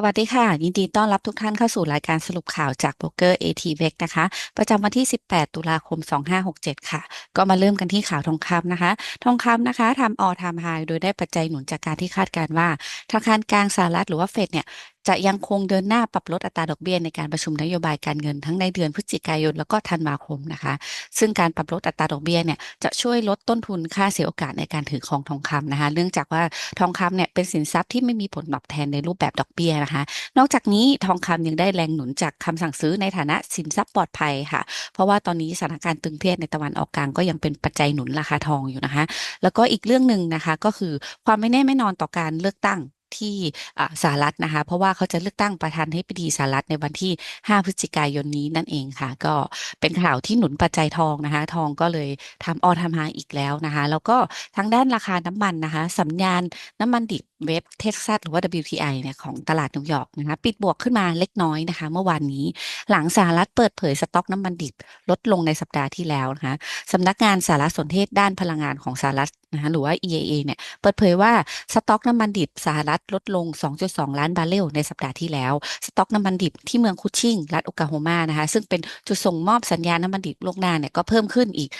สวัสดีค่ะ ยินดีต้อนรับทุกท่านเข้าสู่รายการสรุปข่าวจากโบรกเกอร์ ATVEX นะคะ ประจำวันที่ 18 ตุลาคม 2567 ค่ะ ก็มาเริ่มกันที่ข่าวทองคำนะคะ ทองคำนะคะทำออทำไฮโดยได้ปัจจัยหนุนจากการที่คาดการว่าธนาคารกลางสหรัฐหรือว่าเฟดเนี่ย จะยังคงเดินหน้าปรับลดอัตราดอกเบี้ยในการประชุมนโยบายการเงินทั้งในเดือนพฤศจิกายนแล้วก็ธันวาคมนะคะ ซึ่งการปรับลดอัตราดอกเบี้ยเนี่ยจะช่วยลดต้นทุนค่าเสียโอกาสในการถือครองทองคำนะคะ เนื่องจากว่าทองคำเนี่ยเป็นสินทรัพย์ที่ไม่มีผลตอบแทนในรูปแบบดอกเบี้ยนะคะ นอกจากนี้ทองคำยังได้แรงหนุนจากคำสั่งซื้อในฐานะสินทรัพย์ปลอดภัยค่ะ เพราะว่าตอนนี้สถานการณ์ตึงเครียดในตะวันออกกลางก็ยังเป็นปัจจัยหนุนราคาทองอยู่นะคะ แล้วก็อีกเรื่องหนึ่งนะคะก็คือความไม่แน่ไม่นอนต่อการเลือกตั้ง ที่สหรัฐนะคะ เพราะว่าเขาจะเลือกตั้งประธานาธิบดีสหรัฐในวันที่ 5 พฤศจิกายนนี้นั่นเองค่ะ ก็เป็นข่าวที่หนุนปัจจัยทองนะคะ ทองก็เลยทำออทำไฮอีกแล้วนะคะ แล้วก็ทางด้านราคาน้ำมันนะคะสัญญาณน้ำมันดิบเว็บเท็กซัสหรือว่า WTI เนี่ยของตลาดนิวยอร์กนะคะปิดบวกขึ้นมาเล็กน้อยนะคะ เมื่อวานนี้หลังสหรัฐเปิดเผยสต็อกน้ำมันดิบลดลงในสัปดาห์ที่แล้วนะคะสำนักงานสารสนเทศด้านพลังงานของสหรัฐนะคะหรือว่า EIA เนี่ยเปิดเผยว่าสต็อกน้ำมันดิบสหรัฐลดลง 2.2 ล้านบาร์เรลในสัปดาห์ที่แล้ว สต็อกน้ำมันดิบที่เมืองคุชชิงรัฐโอกลาโฮมานะคะซึ่งเป็นจุดส่งมอบสัญญาน้ำมันดิบโลกหน้าเนี่ยก็เพิ่มขึ้นอีก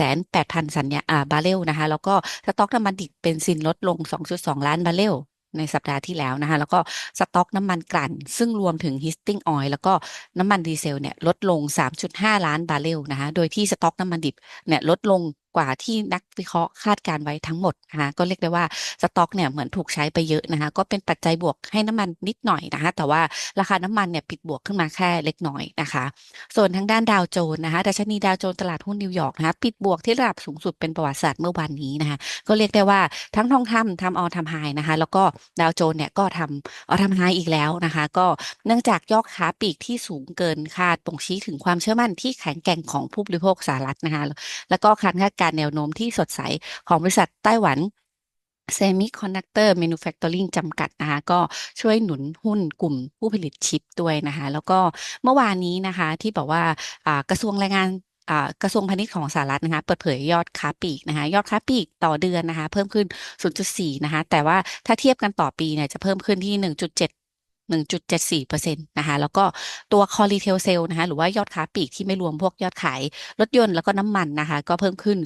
1,800,000สัญญาอ่าบาร์เรลนะคะแล้วก็สต็อกน้ำมันดิบเบนซินลดลง 2.2 ล้านบาาเรลในสัปดาห์ที่แล้วนะคะ แล้วก็สต็อกน้ำมันกลั่น ซึ่งรวมถึงฮิสติ้งออยล์แล้วก็น้ำมันดีเซลเนี่ยลดลง 3.5 ล้านบาร์เรลนะคะ โดยที่สต็อกน้ำมันดิบเนี่ยลดลง กว่าที่นักวิเคราะห์คาดการไว้ทั้งหมดนะคะก็เรียกได้ว่าสต็อกเนี่ยเหมือนถูกใช้ไปเยอะนะคะก็เป็นปัจจัยบวกให้น้ำมันนิดหน่อยนะคะแต่ว่าราคาน้ำมันเนี่ยปิดบวกขึ้นมาแค่เล็กน้อยนะคะ ส่วนทางด้านดาวโจนส์นะคะดัชนีดาวโจนส์ตลาดหุ้นนิวยอร์กนะคะปิดบวกที่ระดับสูงสุดเป็นประวัติศาสตร์เมื่อวานนี้นะคะก็เรียกได้ว่าทั้งทองคำทำออทำไฮนะคะแล้วก็ดาวโจนส์เนี่ยก็ทำออทำไฮอีกแล้วนะคะ ก็เนื่องจากยอดค้าปลีกที่สูงเกินคาดบ่งชี้ถึงความเชื่อมั่นที่แข็งแกร่งของผู้บริโภคสหรัฐนะคะแล้วก็การคาดการแนวโน้มที่สดใสของบริษัทไต้หวัน Semiconductor Manufacturing จำกัดนะคะก็ช่วยหนุนหุ้นกลุ่มผู้ผลิตชิปด้วยนะคะแล้วก็เมื่อวานนี้นะคะที่บอกว่ากระทรวงแรงงานกระทรวงพาณิชย์ของสหรัฐนะคะเปิดเผยยอดค้าปลีกนะคะยอดค้าปลีกต่อเดือนนะคะเพิ่มขึ้น 0.4 นะคะแต่ว่าถ้าเทียบกันต่อปีเนี่ยจะเพิ่มขึ้นที่ 1.7 1.74%นะคะแล้วก็ตัว Core Retail Sale นะคะหรือว่ายอดค้าปลีกที่ไม่รวมพวกยอดขายรถยนต์แล้วก็น้ำมันนะคะก็เพิ่มขึ้น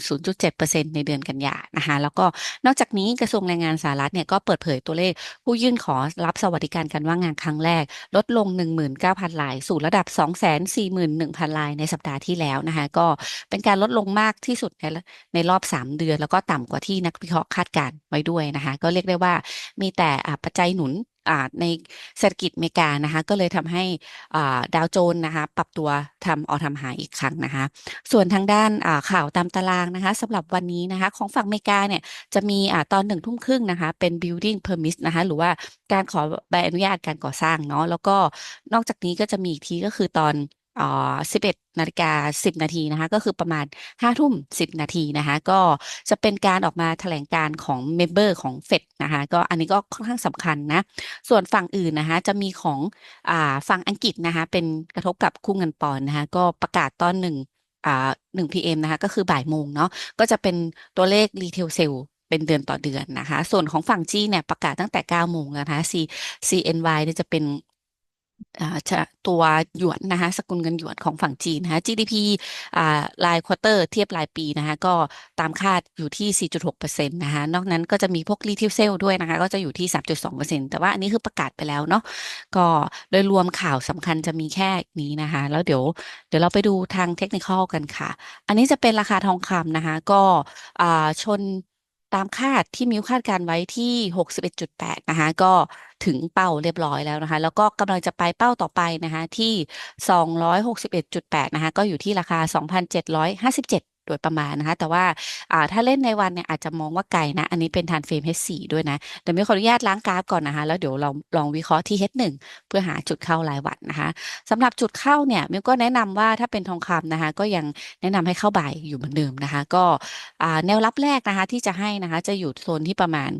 0.7%ในเดือนกันยานะคะแล้วก็นอกจากนี้กระทรวงแรงงานสหรัฐเนี่ยก็เปิดเผยตัวเลข ผู้ยื่นขอรับสวัสดิการการว่างงานครั้งแรก ลดลง 19,000ราย สู่ระดับ 241,000รายในสัปดาห์ที่แล้วนะคะก็เป็นการลดลงมากที่สุดในในรอบ 3 เดือน แล้วก็ต่ำกว่าที่นักวิเคราะห์คาดการณ์ไว้ด้วยนะคะก็เรียกได้ว่ามีแต่ปัจจัยหนุน ในเศรษฐกิจอเมริกานะคะ ก็เลยทำให้ดาวโจนส์นะคะ ปรับตัวทำออทำหายอีกครั้งนะคะ ส่วนทางด้านข่าวตามตารางนะคะสำหรับวันนี้นะคะ ของฝั่งอเมริกาเนี่ยจะมีอ่าตอนหนึ่งทุ่มครึ่งนะคะ เป็น building permit นะคะ หรือว่าการขอใบอนุญาตการก่อสร้างเนาะแล้วก็นอกจากนี้ก็จะมีอีกทีก็คือตอน อ่า11นาฬิกา10 นาทีนะคะ ก็คือประมาณ5ทุ่ม 10 นาทีนะคะ ก็จะเป็นการออกมาแถลงการของเมมเบอร์ของเฟดนะคะ ก็อันนี้ก็ค่อนข้างสำคัญนะ ส่วนฝั่งอื่นนะคะ จะมีของอ่าฝั่งอังกฤษนะคะ เป็นกระทบกับคู่เงินปอนด์นะคะ ก็ประกาศตอนหนึ่งอ่า1 PM นะคะ ก็คือบ่ายโมงเนาะ ก็จะเป็นตัวเลขรีเทลเซลเป็นเดือนต่อเดือนนะคะ ส่วนของฝั่งจีนเนี่ยประกาศตั้งแต่ 9 โมงแล้วนะคะ C CNY เนี่ยจะเป็น ตัวหยวนนะคะสกุลเงินหยวนของฝั่งจีนนะคะ GDP อ่ารายควอเตอร์เทียบรายปีนะคะก็ตามคาดอยู่ที่ 4.6%นะคะนอกนั้นก็จะมีพวกรีเทลเซลด้วยนะคะ ก็จะอยู่ที่ 3.2%แต่ว่าอันนี้คือประกาศไปแล้วเนาะก็โดยรวมข่าวสำคัญจะมีแค่นี้นะคะ แล้วเดี๋ยวเดี๋ยวเราไปดูทางเทคนิคอลกันค่ะ อันนี้จะเป็นราคาทองคำนะคะ ก็อ่าชน ตามคาดที่มิวคาดการไว้ที่ 61.8 นะคะ ก็ถึงเป้าเรียบร้อยแล้วนะคะ แล้วก็กำลังจะไปเป้าต่อไปนะคะที่ 261.8 นะคะ ก็อยู่ที่ราคา 2,757 โดยประมาณนะคะ แต่ว่าถ้าเล่นในวันเนี่ยอาจจะมองว่าไกลนะ อันนี้เป็นทานเฟรม H4 ด้วยนะเดี๋ยวมิวขออนุญาตล้างกราฟก่อนนะคะ แล้วเดี๋ยวเราลองวิเคราะห์ที่ H1 เพื่อหาจุดเข้ารายวันนะคะสำหรับจุดเข้าเนี่ยมิวก็แนะนำว่าถ้าเป็นทองคำนะคะ ก็ยังแนะนำให้เข้าบ่ายอยู่เหมือนเดิมนะคะ ก็แนวรับแรกนะคะที่จะให้นะคะจะอยู่โซนที่ประมาณ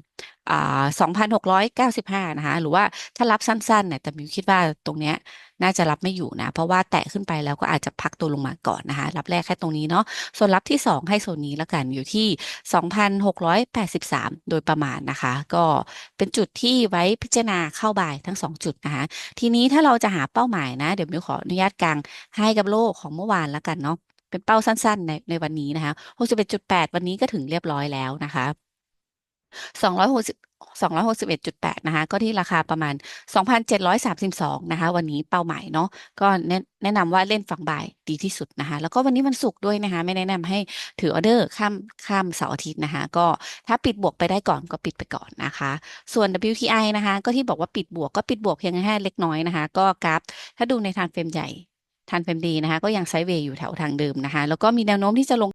2,695 นะคะ หรือว่าถ้ารับสั้นๆเนี่ยแต่มิวคิดว่าตรงเนี้ยน่าจะรับไม่อยู่นะ เพราะว่าแตะขึ้นไปแล้วก็อาจจะพักตัวลงมาก่อนนะคะ รับแรกแค่ตรงนี้เนาะส่วนรับที่ 2 ให้โซนนี้แล้วกันอยู่ที่ 2,683 โดยประมาณนะคะ ก็เป็นจุดที่ไว้พิจารณาเข้าบ่ายทั้ง 2 จุดนะคะ ทีนี้ถ้าเราจะหาเป้าหมายนะ เดี๋ยวมิวขออนุญาตกางให้กับโลกของเมื่อวานแล้วกันเนาะเป็นเป้าสั้นๆในในวันนี้นะคะ 61.8 วันนี้ก็ถึงเรียบร้อยแล้วนะคะ 260 261.8 นะคะ ก็ที่ราคาประมาณ 2,732 นะคะ วันนี้เป้าหมายเนาะ ก็แนะนำว่าเล่นฝั่งบ่ายดีที่สุดนะคะ แล้วก็วันนี้วันศุกร์ด้วยนะคะ ไม่แนะนำให้ถือออเดอร์ข้ามข้ามเสาร์อาทิตย์นะคะ ก็ถ้าปิดบวกไปได้ก่อนก็ปิดไปก่อนนะคะ ส่วน WTI นะคะ ก็ที่บอกว่าปิดบวกก็ปิดบวกเพียงแค่เล็กน้อยนะคะ ก็กราฟ ถ้าดูใน Time Frame ใหญ่ Time Frame ดีนะคะ ก็ยังไซด์เวย์อยู่แถวทางเดิมนะคะ แล้วก็มีแนวโน้มที่จะลง